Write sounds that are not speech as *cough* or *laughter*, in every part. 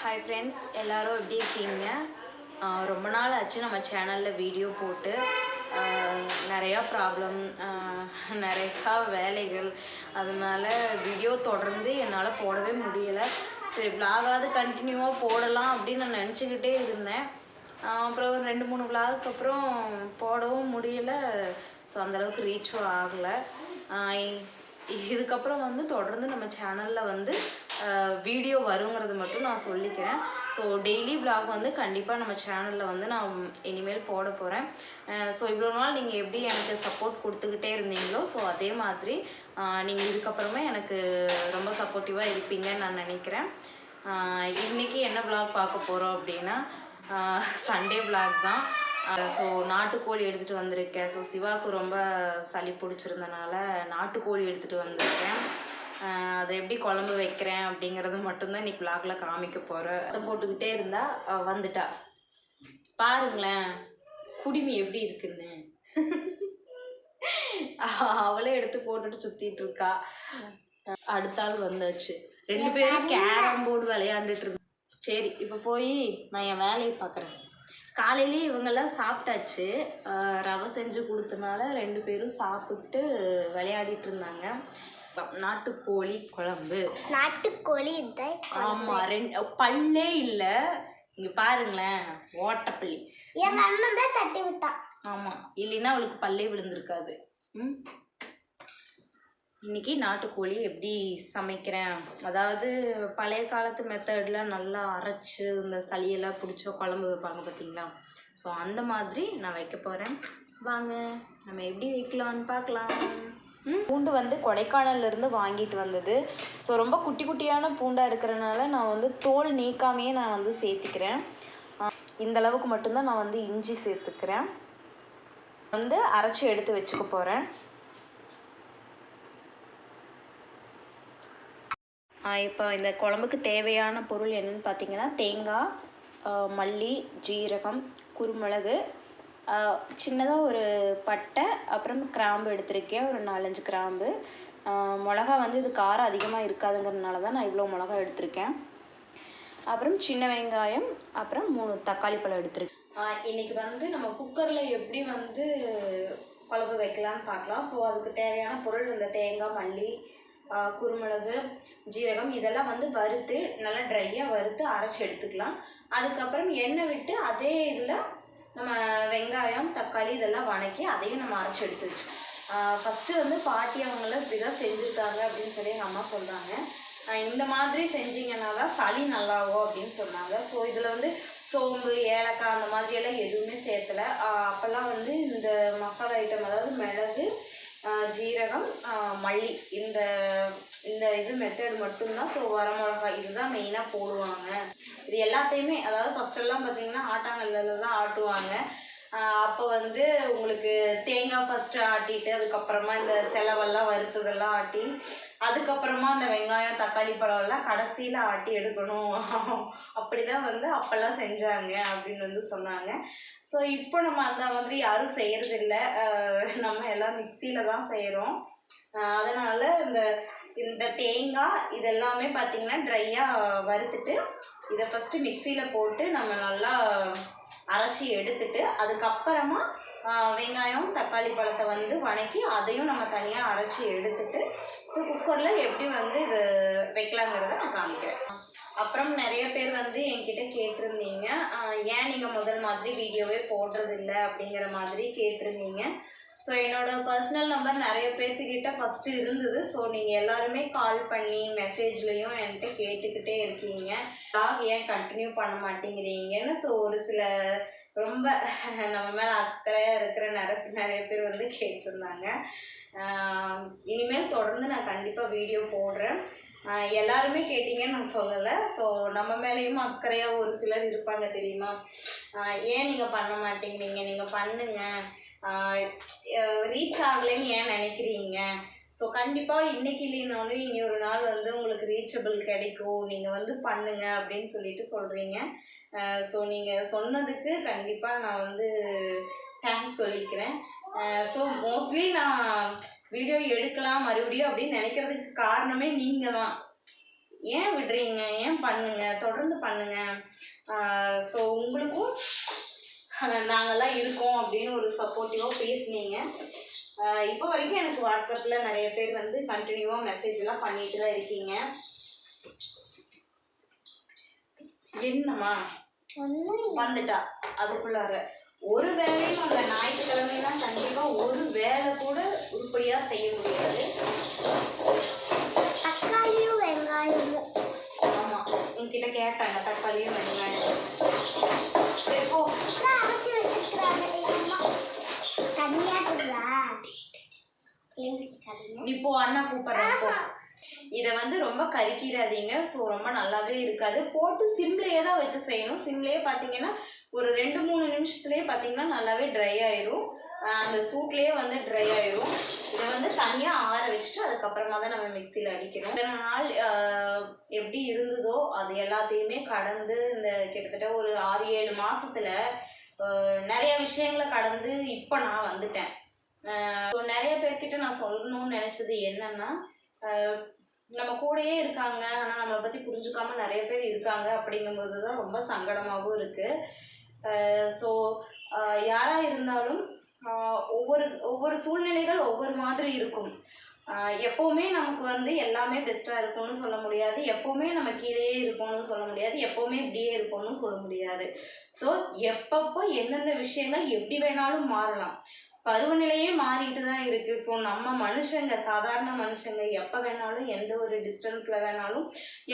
Hi friends எல்லோரும் எப்படி இருக்கீங்க? ரொம்ப நாள் ஆச்சு நம்ம சேனலில் வீடியோ போட்டு. நிறையா ப்ராப்ளம் நிறையா வேலைகள். அதனால் வீடியோ தொடர்ந்து என்னால் போடவே முடியலை. சரி vlog-ஆவது கண்டினியூவாக போடலாம் அப்படின்னு நான் நினச்சிக்கிட்டே இருந்தேன். அப்புறம் ஒரு ரெண்டு மூணு விளாகுக்கு அப்புறம் போடவும் முடியலை. ஸோ அந்தளவுக்கு ரீச்சும் ஆகலை. இதுக்கப்புறம் வந்து தொடர்ந்து நம்ம சேனலில் வந்து வீடியோ வருங்கிறது மட்டும் நான் சொல்லிக்கிறேன். ஸோ டெய்லி vlog வந்து கண்டிப்பாக நம்ம சேனலில் வந்து நான் இனிமேல் போட போகிறேன் ஸோ இவ்வளோ நாள் நீங்கள் எப்படி எனக்கு சப்போர்ட் கொடுத்துக்கிட்டே இருந்தீங்களோ ஸோ அதே மாதிரி நீங்கள் இதுக்கப்புறமே எனக்கு ரொம்ப சப்போர்ட்டிவாக இருப்பீங்கன்னு நான் நினைக்கிறேன். இன்றைக்கி என்ன vlog பார்க்க போகிறோம் அப்படின்னா சண்டே vlog தான். ஸோ நாட்டுக்கோழி எடுத்துகிட்டு வந்திருக்கேன். ஸோ சிவாவுக்கு ரொம்ப சளி பிடிச்சிருந்தனால நாட்டுக்கோழி எடுத்துகிட்டு வந்திருக்கேன். அதை எப்படி குழம்பு வைக்கிறேன் அப்படிங்கிறது மட்டும்தான் இன்னைக்கு vlogல காமிக்க போகிறேன் அதை போட்டுக்கிட்டே இருந்தா வந்துட்டா. பாருங்களேன் குடிமி எப்படி இருக்குன்னு. அவளே எடுத்து போட்டுட்டு சுத்திட்டு இருக்கா. அடுத்த ஆள் வந்தாச்சு. ரெண்டு பேரும் கேரம் போர்டு விளையாண்டுட்டு இருக்கோம் சரி இப்போ போய் நான் என் வேலையை பார்க்குறேன் காலையிலேயே இவங்கெல்லாம் சாப்பிட்டாச்சு. ரவை செஞ்சு கொடுத்தனால ரெண்டு பேரும் சாப்பிட்டு விளையாடிட்டு இருந்தாங்க. நாட்டுக்கோழி குழம்பு. நாட்டுக்கோழி ஆமாம் ரெண்டு பல்லே இல்லை. இங்கே பாருங்களேன் ஓட்டப்பள்ளி. என் அண்ணன் தான் தட்டி விட்டான். ஆமாம் இல்லைன்னா அவளுக்கு பல்லே விழுந்திருக்காது. ம்? இன்றைக்கி நாட்டுக்கோழி எப்படி சமைக்கிறேன்? அதாவது பழைய காலத்து மெத்தடில் நல்லா அரைச்சி இந்த சளியெல்லாம் பிடிச்சோ குழம்பு வைப்பாங்க பார்த்தீங்களா ஸோ அந்த மாதிரி நான் வைக்க போகிறேன் வாங்க நம்ம எப்படி வைக்கலாம்னு பார்க்கலாம். ம், பூண்டு வந்து கொடைக்கானல்லேருந்து வாங்கிட்டு வந்தது. ஸோ ரொம்ப குட்டி குட்டியான பூண்டாக இருக்கிறனால நான் வந்து தோல் நீக்காமையே நான் வந்து சேர்த்துக்கிறேன். இந்தளவுக்கு மட்டும்தான் நான் வந்து இஞ்சி சேர்த்துக்கிறேன். வந்து அரைச்சி எடுத்து வச்சுக்க போகிறேன் இப்போ இந்த குழம்புக்கு தேவையான பொருள் என்னன்னு பார்த்தீங்கன்னா தேங்காய் மல்லி ஜீரகம் குருமிளகு சின்னதாக ஒரு பட்டை அப்புறம் கிராம்பு எடுத்திருக்கேன் ஒரு நாலஞ்சு கிராம்பு. மிளகா வந்து இது காரம் அதிகமாக இருக்காதுங்கிறதுனால தான் நான் இவ்வளோ மிளகா எடுத்திருக்கேன். அப்புறம் சின்ன வெங்காயம் அப்புறம் மூணு தக்காளி பழம் எடுத்துருக்கேன். இன்றைக்கி வந்து நம்ம குக்கரில் எப்படி வந்து குழம்பு வைக்கலாம்னு பார்க்கலாம் ஸோ அதுக்கு தேவையான பொருள் இந்த தேங்காய் மல்லி குருமிளகு ஜீரகம் இதெல்லாம் வந்து வறுத்து நல்லா ட்ரையாக வறுத்து அரைச்சி எடுத்துக்கலாம். அதுக்கப்புறம் எண்ணெய் விட்டு அதே இதில் நம்ம வெங்காயம் தக்காளி இதெல்லாம் வணக்கி அதையும் நம்ம அரைச்சி எடுத்து வச்சுக்கோம் ஃபஸ்ட்டு வந்து பாட்டி அவங்கள இப்படி தான் செஞ்சுருக்காங்க அப்படின்னு சொல்லி எங்கள் அம்மா சொல்கிறாங்க இந்த மாதிரி செஞ்சீங்கன்னா தான் சளி நல்லாகும் அப்படின்னு சொன்னாங்க. ஸோ இதில் வந்து சோம்பு ஏலக்காய் அந்த மாதிரியெல்லாம் எதுவுமே சேர்த்தலை அப்போல்லாம் வந்து இந்த மசாலா ஐட்டம் அதாவது மிளகு ஜீரகம் மல்லி. இந்த இந்த இது மெத்தட் மட்டும்தான். ஸோ வரமிளகாய் இதுதான் மெயினாக போடுவாங்க. இது எல்லாத்தையுமே அதாவது ஃபஸ்ட்டெல்லாம் பார்த்தீங்கன்னா ஆட்டாங்கல்லில் தான் ஆட்டுவாங்க அப்போ வந்து உங்களுக்கு தேங்காய் ஃபஸ்ட்டு ஆட்டிட்டு அதுக்கப்புறமா இந்த செலவெல்லாம் வறுத்ததெல்லாம் ஆட்டி அதுக்கப்புறமா அந்த வெங்காயம் தக்காளி பழம் எல்லாம் கடைசியில் ஆட்டி எடுக்கணும். அப்படி தான் வந்து அப்போல்லாம் செஞ்சாங்க அப்படின்னு வந்து சொன்னாங்க. ஸோ இப்போ நம்ம அந்த மாதிரி யாரும் செய்கிறதில்ல நம்ம எல்லாம் மிக்சியில் தான் செய்கிறோம் அதனால் இந்த இந்த தேங்காய் இதெல்லாமே பார்த்திங்கன்னா ட்ரையாக வறுத்துட்டு இதை ஃபஸ்ட்டு மிக்சியில் போட்டு நம்ம நல்லா அரைச்சி எடுத்துட்டு அதுக்கப்புறமா வெங்காயம் தக்காளி பழத்தை வந்து வணக்கி அதையும் நம்ம தனியாக அரைச்சி எடுத்துட்டு ஸோ குக்கரில் எப்படி வந்து இது வைக்கலாங்கிறத நான் காமிக்கிறேன். அப்புறம் நிறைய பேர் வந்து என்கிட்ட கேட்டிருந்தீங்க. ஏன் நீங்கள் முதல் மாதிரி வீடியோவே போடுறதில்ல அப்படிங்கிற மாதிரி கேட்டிருந்தீங்க. ஸோ என்னோட பர்சனல் நம்பர் நிறைய பேர்த்துக்கிட்ட ஃபஸ்ட்டு இருந்தது. ஸோ நீங்கள் எல்லாருமே கால் பண்ணி மெசேஜ்லேயும் என்கிட்ட கேட்டுக்கிட்டே இருக்கீங்க. டாக் ஏன் கண்டினியூ பண்ண மாட்டேங்கிறீங்கன்னு ஸோ ஒரு சில ரொம்ப *laughs* நம்ம மேலே அக்கறையாக இருக்கிற நிறைய நிறைய பேர் வந்து கேட்டிருந்தாங்க. இனிமேல் தொடர்ந்து நான் கண்டிப்பாக வீடியோ போடுறேன். எல்லாருமே கேட்டீங்கன்னு நான் சொல்லலை. ஸோ நம்ம மேலேயும் அக்கறையாக ஒரு சிலர் இருப்பாங்க தெரியுமா? ஏன் நீங்கள் பண்ண மாட்டேங்கிறீங்க? நீங்கள் பண்ணுங்க. ரீச் ஆகலைன்னு ஏன் நினைக்கிறீங்க? ஸோ கண்டிப்பாக இன்னைக்கு இல்லைனாலும் இனி ஒரு நாள் வந்து உங்களுக்கு ரீச்சபிள் கிடைக்கும். நீங்கள் வந்து பண்ணுங்க அப்படின்னு சொல்லிட்டு சொல்கிறீங்க ஸோ நீங்கள் சொன்னதுக்கு கண்டிப்பாக நான் வந்து தேங்க்ஸ் சொல்லிக்கிறேன். ஸோ மோஸ்ட்லி நான் வீடியோ எடுக்கலாம் மறுபடியும் அப்படின்னு நினைக்கிறதுக்கு காரணமே நீங்கள் தான் ஏன் விடுறீங்க? ஏன் பண்ணுங்க? தொடர்ந்து பண்ணுங்க. ஸோ உங்களுக்கும் அஹ், நாங்கெல்லாம் இருக்கோம் அப்படின்னு ஒரு சப்போர்ட்டிவாக பேசுனீங்க. இப்போ வரைக்கும் எனக்கு வாட்ஸ்அப்பில் நிறைய பேர் வந்து கண்டினியூவாக மெசேஜ்லாம் பண்ணிட்டு தான் இருக்கீங்க. என்னம்மா? வந்துட்டா. அதுக்குள்ளார. ஒரு வேலையும் அந்த ஞாயிற்றுக்கிழமைலாம் கண்டிப்பாக ஒரு வேலை கூட உருப்படியாக செய்ய முடியாது. சூப்பராக இதை வந்து ரொம்ப கருக்கிடாதீங்க ஸோ ரொம்ப நல்லாவே இருக்காது. போட்டு சிம்லேயே தான் வச்சு செய்யணும். சிம்லேயே பார்த்தீங்கன்னா ஒரு ரெண்டு மூணு நிமிஷத்துலேயே பார்த்தீங்கன்னா நல்லாவே ட்ரை ஆயிரும். அந்த சூட்லேயே வந்து ட்ரை ஆயிரும். இதை வந்து தனியாக ஆற வச்சுட்டு அதுக்கப்புறமா தான் நம்ம மிக்சியில் அடிக்கணும். இத்தனை நாள் எப்படி இருந்ததோ அது எல்லாத்தையுமே கடந்து இந்த கிட்டத்தட்ட ஒரு ஆறு ஏழு மாசத்துல நிறைய விஷயங்களை கடந்து இப்போ நான் வந்துட்டேன். ஸோ நிறைய பேர்கிட்ட நான் சொல்லணும்னு நினச்சது என்னன்னா நம்ம கூடயே இருக்காங்க ஆனால் நம்மளை பற்றி புரிஞ்சுக்காம நிறைய பேர் இருக்காங்க அப்படிங்கும்போது தான் ரொம்ப சங்கடமாகவும் இருக்குது ஸோ யாராக இருந்தாலும் ஒவ்வொரு ஒவ்வொரு சூழ்நிலைகள் ஒவ்வொரு மாதிரி இருக்கும். எப்போவுமே நமக்கு வந்து எல்லாமே பெஸ்ட்டாக இருக்கும்னு சொல்ல முடியாது. எப்போவுமே நம்ம கீழேயே இருப்போம்னு சொல்ல முடியாது. எப்போவுமே இப்படியே இருப்போம்னு சொல்ல முடியாது. ஸோ எப்பப்போ எந்தெந்த விஷயங்கள் எப்படி வேணாலும் மாறலாம். பருவநிலையே மாறிட்டு தான் இருக்கு. ஸோ நம்ம மனுஷங்க சாதாரண மனுஷங்க எப்போ வேணாலும் எந்த ஒரு டிஸ்டன்ஸில் வேணாலும்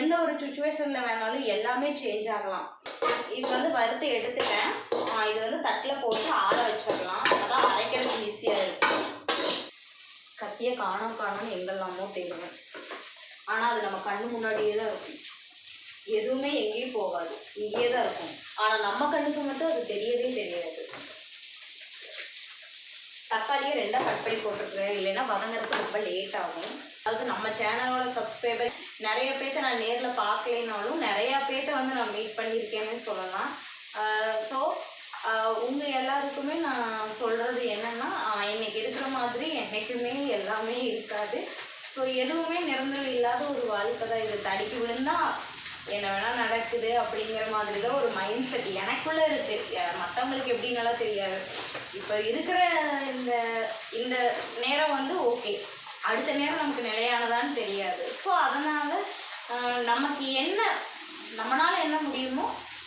எந்த ஒரு சுச்சுவேஷனில் வேணாலும் எல்லாமே சேஞ்ச் ஆகலாம். இது வந்து வறுத்து எடுத்துட்டேன். இது வந்து தட்டில் போட்டு ஆற வச்சிடலாம். அதான் அரைக்கிறது ஈஸியாக இருக்கும் கத்தியை காணோம் காணோம்னு எங்கெல்லாமோ தெரியும் ஆனால் அது நம்ம கண்ணு முன்னாடியே தான் இருக்கும். எதுவுமே எங்கேயும் போகாது. இங்கேயே தான் இருக்கும். ஆனால் நம்ம கண்ணுக்கு மட்டும் அது தெரியவே தெரியாது. தக்காளியை ரெண்டாக கட் பண்ணி போட்டிருக்கிறேன் இல்லைன்னா வதங்குறதுக்கு ரொம்ப லேட் ஆகும். அதாவது நம்ம சேனலோட சப்ஸ்கிரைபர் நிறைய பேர்த்த நான் நேரில் பார்க்கலைனாலும் நிறையா பேர்த்த வந்து நான் மீட் பண்ணியிருக்கேன்னு சொல்லலாம். ஸோ உங்கள் எல்லாருக்குமே நான் சொல்கிறது என்னென்னா இன்றைக்கி இருக்கிற மாதிரி என்றைக்குமே எல்லாமே இருக்காது. ஸோ எதுவுமே நிரந்தரம் இல்லாத ஒரு வாழ்க்கை தான் இது. தடிக்கு விழுந்தா என்ன வேணால் நடக்குது அப்படிங்கிற மாதிரி தான் ஒரு மைண்ட் செட் எனக்குள்ளே இருக்குது மற்றவங்களுக்கு எப்படின்னாலாம் தெரியாது. இப்போ இருக்கிற இந்த இந்த நேரம் வந்து ஓகே. அடுத்த நேரம் நமக்கு நிலையானதான்னு தெரியாது. ஸோ அதனால் நமக்கு என்ன நம்மளால் என்ன முடியுமோ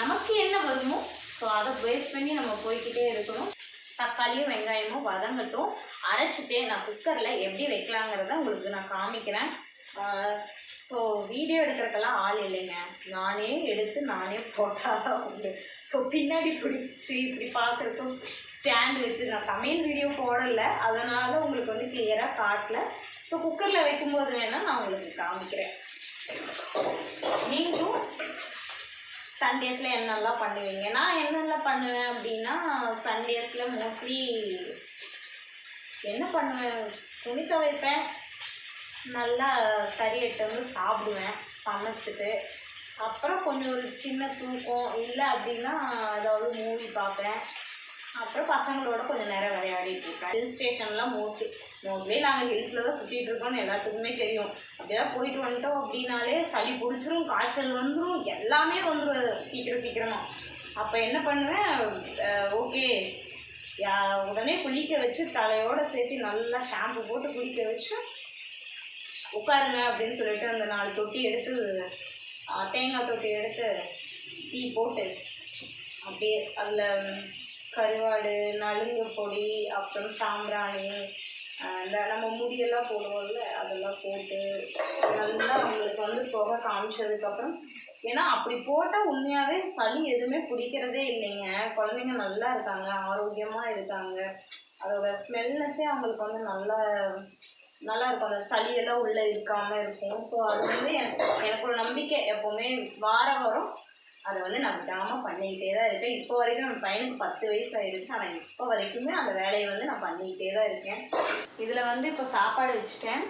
நமக்கு என்ன வருமோ ஸோ அதை பேஸ் பண்ணி நம்ம போய்கிட்டே இருக்கணும். தக்காளியும் வெங்காயமும் வதங்கட்டும். அரைச்சிட்டு நான் குக்கரில் எப்படி வைக்கலாங்கிறத உங்களுக்கு நான் காமிக்கிறேன். ஸோ வீடியோ எடுக்கிறதுக்கெல்லாம் ஆள் இல்லைங்க. நானே எடுத்து நானே போட்டால் தான் உண்டு. ஸோ பின்னாடி பிடிச்சி இப்படி பார்க்குறதும் ஸ்டாண்ட் வச்சு நான் சமையல் வீடியோ போடல. அதனால் உங்களுக்கு வந்து கிளியராக காட்டல. ஸோ குக்கரில் வைக்கும்போது வேணால் நான் உங்களுக்கு காமிக்கிறேன். நீங்களும் சண்டேஸில் என்னெல்லாம் பண்ணுவீங்க? நான் என்னெல்லாம் பண்ணுவேன் அப்படின்னா சண்டேஸில் மோஸ்ட்லி என்ன பண்ணுவேன்? துணி துவைப்பேன். நல்லா கறி எடுத்து வந்து சாப்பிடுவேன் சமைச்சிட்டு. அப்புறம் கொஞ்சம் ஒரு சின்ன தூக்கம் இல்லை அப்படின்னா ஏதாவது மூவி பார்ப்பேன். அப்புறம் பசங்களோட கொஞ்சம் நேரம் விளையாடிட்டு இருக்கேன். ஹில் ஸ்டேஷன்லாம் மோஸ்ட்லி மோஸ்ட்லி நாங்கள் ஹில்ஸில் தான் சுற்றிட்டு இருக்கோம்னு எல்லாத்துக்குமே தெரியும். அப்படியே போயிட்டு வந்துட்டோம் அப்படின்னாலே சளி பிடிச்சிரும் காய்ச்சல் வந்துடும் எல்லாமே வந்துடும் சீக்கிரம் சீக்கிரமாக அப்போ என்ன பண்ணுவேன் ஓகே யா உடனே குளிக்க வச்சு தலையோட சேர்த்து நல்லா ஷாம்பு போட்டு குளிக்க வச்சு உட்காருங்க அப்படின்னு சொல்லிட்டு அந்த நாலு தொட்டி எடுத்து தேங்காய் தொட்டி எடுத்து டீ போட்டு அப்படியே அதில் கருவாடு நலுங்கு பொடி அப்புறம் சாம்பிராணி இந்த நம்ம முடியெல்லாம் போடுவோம்ல அதெல்லாம் போட்டு நல்லா அவங்களுக்கு வந்து புகை காமிச்சதுக்கப்புறம் ஏன்னா அப்படி போட்டால் உண்மையாகவே சளி எதுவுமே பிடிக்கிறதே இல்லைங்க. குழந்தைங்க நல்லா இருக்காங்க ஆரோக்கியமாக இருக்காங்க. அதோட ஸ்மெல்னஸே அவங்களுக்கு வந்து நல்லா நல்லா இருக்கும். அந்த சளியெல்லாம் உள்ளே இருக்காமல் இருக்கும். ஸோ அது வந்து எனக்கு எனக்கு ஒரு நம்பிக்கை எப்போவுமே வாரம் வரும் அதை வந்து நான் விடாமல் பண்ணிக்கிட்டே தான் இருக்கேன். இப்போ வரைக்கும் நம்ம பையனுக்கு பத்து வயசு ஆயிடுச்சு. ஆனால் இப்போ வரைக்குமே அந்த வேலையை வந்து நான் பண்ணிக்கிட்டே தான் இருக்கேன். இதில் வந்து இப்போ சாப்பாடு வச்சுட்டேன்.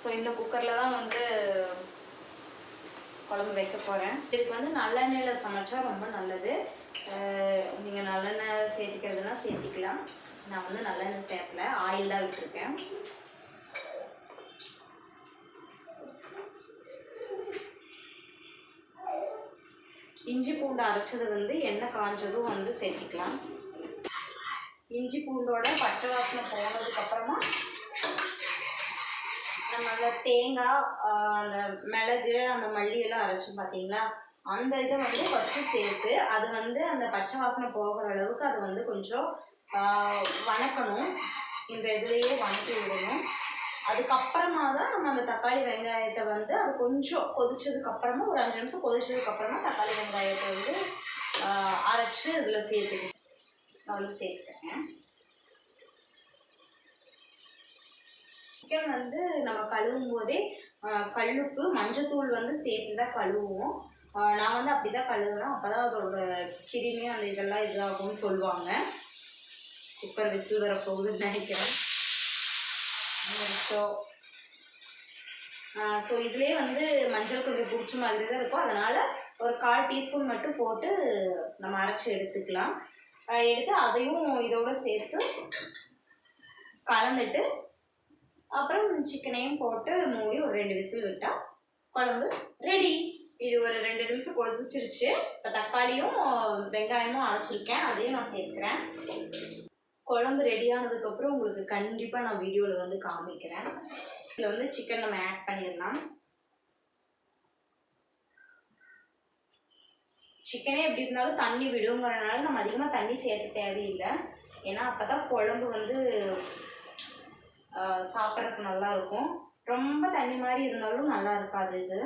ஸோ இந்த குக்கரில் தான் வந்து குழம்பு வைக்க போகிறேன் இதுக்கு வந்து நல்லெண்ணெயில் சமைச்சா ரொம்ப நல்லது. நீங்கள் நல்லெண்ணெய் சேர்த்திக்கிறதுனா சேர்த்திக்கலாம். நான் வந்து நல்லெண்ணெய் சேர்க்கல. ஆயில் தான் விட்டுருக்கேன். இஞ்சி பூண்டு அரைச்சது வந்து எண்ணெய் காஞ்சதும் வந்து சேர்த்திக்கலாம். இஞ்சி பூண்டோட பச்சை வாசனை போனதுக்கப்புறமா நம்ம அந்த தேங்காய் அந்த மிளகு அந்த மல்லி எல்லாம் அரைச்சோம் பார்த்தீங்களா? அந்த இதை வந்து ஃபஸ்ட்டு சேர்த்து அது வந்து அந்த பச்சை வாசனை போகிற அளவுக்கு அது வந்து கொஞ்சம் வணக்கணும். இந்த இதுலேயே வணக்கி விடணும். அதுக்கப்புறமா தான் நம்ம அந்த தக்காளி வெங்காயத்தை வந்து அது கொஞ்சம் கொதிச்சதுக்கு அப்புறமா ஒரு அஞ்சு நிமிஷம் கொதிச்சதுக்கு அப்புறமா தக்காளி வெங்காயத்தை வந்து அரைச்சி அரைச்சு இதில் சேர்த்துக்கணும். நான் வந்து சேர்த்துக்கிறேன். சிக்கன் வந்து நம்ம கழுவும் போதே கல்லுப்பு மஞ்சத்தூள் வந்து சேர்த்து தான் கழுவுவோம். நான் வந்து அப்படி தான் கழுவுவேன். அப்போ தான் அதோட கிருமி அந்த இதெல்லாம் இதாகும்னு சொல்லுவாங்க. குக்கர் விசில் வர போகுதுன்னு நினைக்கிறேன். ஸோ ஸோ இதுலேயே வந்து மஞ்சள் கொஞ்சம் பிடிச்ச மாதிரி தான் இருக்கும். அதனால் ஒரு கால் டீஸ்பூன் மட்டும் போட்டு நம்ம அரைச்சி எடுத்துக்கலாம். எடுத்து அதையும் இதோட சேர்த்து கலந்துட்டு அப்புறம் சிக்கனையும் போட்டு மூடி ஒரு ரெண்டு விசில் விட்டால் குழம்பு ரெடி இது ஒரு ரெண்டு நிமிஷம் கொதிச்சிருச்சு. இப்போ தக்காளியும் வெங்காயமும் அரைச்சிருக்கேன். அதையும் நான் சேர்க்குறேன். குழம்பு ரெடி ஆனதுக்கப்புறம் உங்களுக்கு கண்டிப்பாக நான் வீடியோவில் வந்து காமிக்கிறேன். இதில் வந்து சிக்கன் நம்ம ஆட் பண்ணிடலாம். சிக்கனே எப்படி இருந்தாலும் தண்ணி விடுங்கிறனால நம்ம அதிகமாக தண்ணி சேர்க்க தேவையில்லை. ஏன்னா அப்போ தான் குழம்பு வந்து சாப்பிட்றதுக்கு நல்லா இருக்கும். ரொம்ப தண்ணி மாதிரி இருந்தாலும் நல்லா இருக்காது இது.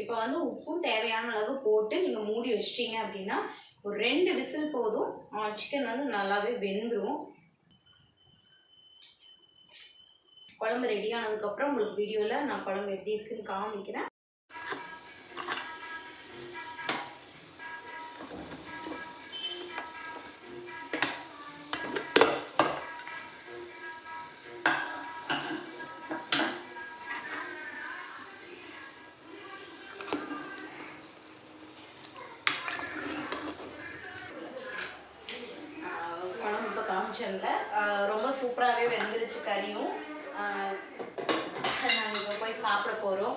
இப்போ வந்து உப்பும் தேவையான அளவு போட்டு நீங்கள் மூடி வச்சிட்டீங்க அப்படின்னா ஒரு ரெண்டு விசில் போதும். சிக்கன் வந்து நல்லாவே வெந்துடும் குழம்பு ரெடி ஆனதுக்கப்புறம் உங்களுக்கு வீடியோவில் நான் குழம்பு எப்படி இருக்குன்னு காமிக்கிறேன். ஃபங்க்ஷனில் ரொம்ப சூப்பராகவே வெந்துருச்சு கறியும். நாங்கள் இப்போ போய் சாப்பிட போகிறோம்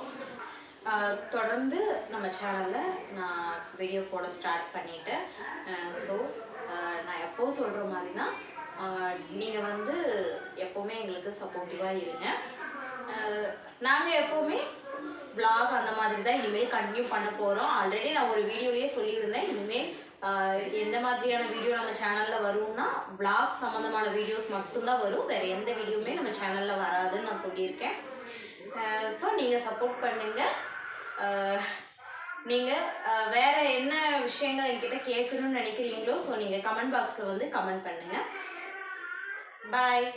தொடர்ந்து நம்ம சேனலில் நான் வீடியோ போட ஸ்டார்ட் பண்ணிட்டேன். ஸோ நான் எப்போவும் சொல்கிற மாதிரி தான் நீங்கள் வந்து எப்போவுமே எங்களுக்கு சப்போர்ட்டிவாக இருங்க. நாங்கள் எப்போவுமே ப்ளாக் அந்த மாதிரி தான் இனிமேல் கண்டினியூ பண்ண போகிறோம் ஆல்ரெடி நான் ஒரு வீடியோலேயே சொல்லியிருந்தேன். இனிமேல் எந்த மாதிரியான வீடியோ நம்ம சேனலில் வரும்னா பிளாக் சம்மந்தமான வீடியோஸ் மட்டும்தான் வரும். வேறு எந்த வீடியோவுமே நம்ம சேனலில் வராதுன்னு நான் சொல்லியிருக்கேன். ஸோ நீங்கள் சப்போர்ட் பண்ணுங்கள் நீங்கள் வேறு என்ன விஷயங்கள் என்கிட்ட கேட்கணும்னு நினைக்கிறீங்களோ ஸோ நீங்கள் கமெண்ட் பாக்ஸில் வந்து கமெண்ட் பண்ணுங்கள் பாய்